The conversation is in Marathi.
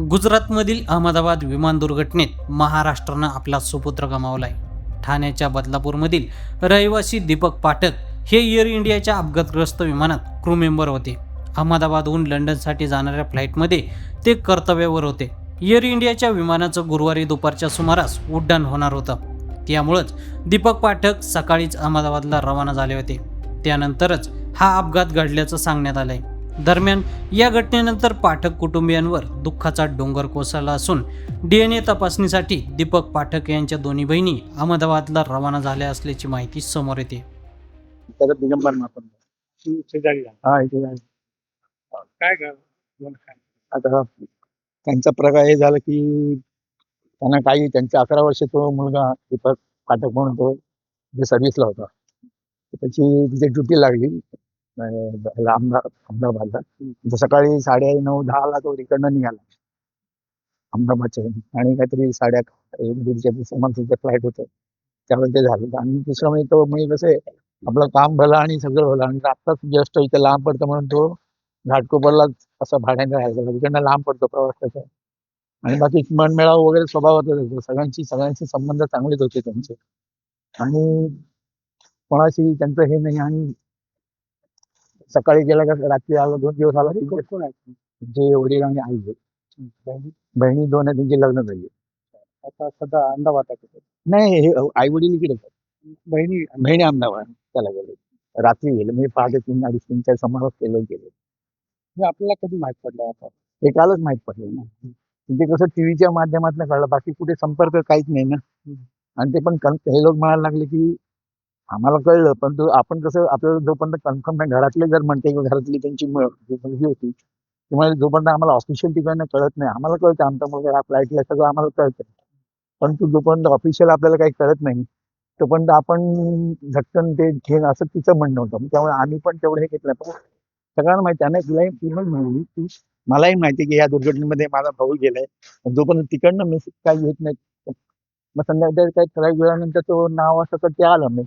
गुजरातमधील अहमदाबाद विमान दुर्घटनेत महाराष्ट्रानं आपला सुपुत्र गमावलाय. ठाण्याच्या बदलापूरमधील रहिवासी दीपक पाठक हे एअर इंडियाच्या अपघातग्रस्त विमानात क्रू मेंबर होते. अहमदाबादहून लंडनसाठी जाणाऱ्या फ्लाईटमध्ये ते कर्तव्यावर होते. एअर इंडियाच्या विमानाचं गुरुवारी दुपारच्या सुमारास उड्डाण होणार होतं. त्यामुळंच दीपक पाठक सकाळीच अहमदाबादला रवाना झाले होते. त्यानंतरच हा अपघात घडल्याचं सांगण्यात आलं आहे दरम्यान या घटनेनंतर पाठक कुटुंबियांवर दुःखाचा डोंगर कोसळला असून डीएनए तपासणीसाठी दीपक पाठक यांच्या दोन्ही बहिणी अहमदाबादला रवाना झाल्या असल्याची माहिती समोर येते. त्याचा दिगंबर मापन शेजारी आहे. हा इथे आहे. काय कर बोल काय? आता त्यांचा प्रकार हे झाला की त्यांना काही त्यांचा अकरा वर्ष तो मुलगा दीपक पाठक म्हणून तो जे सर्व्हिसला होता. त्याची तिथे ड्युटी लागली अहमदाबाद अहमदाबादला. म्हणजे सकाळी साडे नऊ दहाला तो तिकडनं निघाला. अहमदाबादच्या आणि काहीतरी साडे अकरा एक दीडच्या सुद्धा फ्लाईट होतं. त्यावर ते झालं. आणि दुसरं म्हणजे तो म्हणजे कसं आहे, आपलं काम भलं आणि सगळं भलं. आणि आत्ताच जस्ट इथं लांब पडतं म्हणून तो घाटकोपरला असं भाड्याने राहायचा. म्हणजे तिकडनं लांब पडतो प्रवास त्याचा आणि बाकी मनमेळाव वगैरे स्वभावातच होतो सगळ्यांची सगळ्यांशी संबंध चांगलेच होते त्यांचे. आणि कोणाशी त्यांचं हे नाही. आणि सकाळी गेला का रात्री आला दोन दिवस आला की कोण कोण आहे? जे वडील आणि आई आहेत. बहिणी? दोन आहे त्यांची लग्न झाली. आता सध्या अहमदाबाद. नाही हे आई वडील इकडे आहेत. बहिणी? बहिणी अहमदाबाद त्याला गेले. रात्री गेले म्हणजे पहाटे तीन अडीच तीनच्या समारोप केलं गेले. हे आपल्याला कधी माहीत पडलं आता? हे कालच माहीत पडलं ना. म्हणजे कसं टीव्हीच्या माध्यमातून कळलं बाकी कुठे संपर्क काहीच नाही ना. आणि ते पण कन- हे लोक म्हणायला लागले की आम्हाला कळलं पण तो आपण कसं आपल्याला जोपर्यंत कन्फर्म नाही घरातले जर म्हणते किंवा घरातली त्यांची म- मुलगी होती ती जोपर्यंत आम्हाला ऑफिशियल ठिकाणी कळत नाही आम्हाला कळतं आमचा मुलगा हा फ्लाईटला सगळं आम्हाला कळतं. पण तू जोपर्यंत ऑफिशियल आपल्याला काही कळत नाही तोपर्यंत आपण झटकन ते घेणं असं तिचं म्हणणं होतं. त्यामुळे आम्ही पण तेवढं हे घेतलं. पण सगळ्यांना माहिती त्याने तिलाही पूर्ण म्हणली की मलाही माहिती की या दुर्घटनेमध्ये माझा भाऊ गेलाय. पण जोपर्यंत तिकडनं मेसेज काही येत नाही मग संध्याकाळी काही ठराविक वेळानंतर तो नाव असं तर ते आलं नाही.